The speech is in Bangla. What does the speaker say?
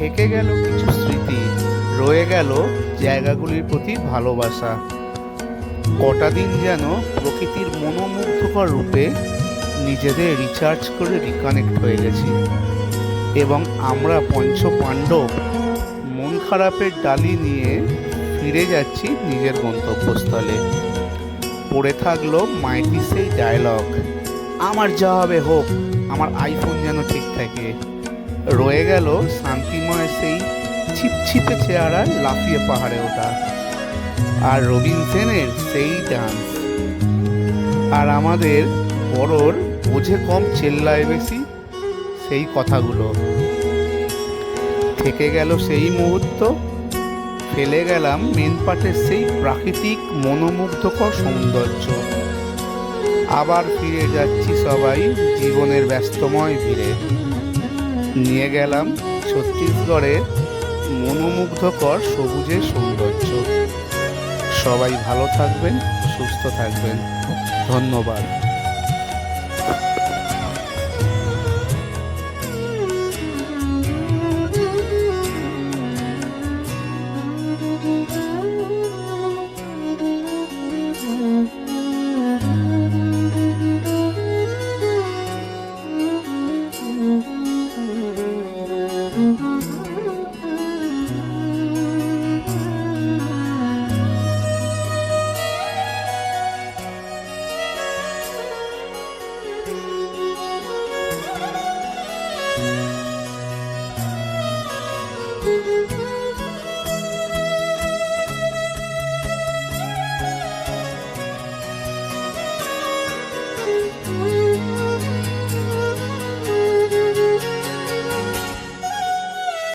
থেকে গেল কিছু স্মৃতি, রয়ে গেল জায়গাগুলির প্রতি ভালোবাসা। কটা দিন যেন প্রকৃতির মনোমুগ্ধকর রূপে নিজেদের রিচার্জ করে রিকানেক্ট হয়ে গেছি। এবং আমরা পঞ্চ পাণ্ডব মন খারাপের ডালি নিয়ে ফিরে যাচ্ছি নিজের গন্তব্যস্থলে। পড়ে থাকল মাইটি সেই ডায়লগ আমার যা হবে হোক, আমার আইফোন যেন ঠিক থাকে। রয়ে গেল শান্তিময় সেই ছিপছিপে চেহারা লাফিয়ে পাহাড়ে ওঠা। আর রবিন সেনের সেই ডান্স আর আমাদের বড়র বোঝে কম চেল্লায় বেশি সেই কথাগুলো। থেকে গেল সেই মুহূর্ত, ফেলে গেলাম মেন পাটের সেই প্রাকৃতিক মনোমুগ্ধকর সৌন্দর্য। আবার ফিরে যাচ্ছি সবাই জীবনের ব্যস্তময় ভিড়ে। নিয়ে গেলাম ছত্তিশগড়ের মনোমুগ্ধকর সবুজের সৌন্দর্য। সবাই ভালো থাকবেন সুস্থ থাকবেন। ধন্যবাদ।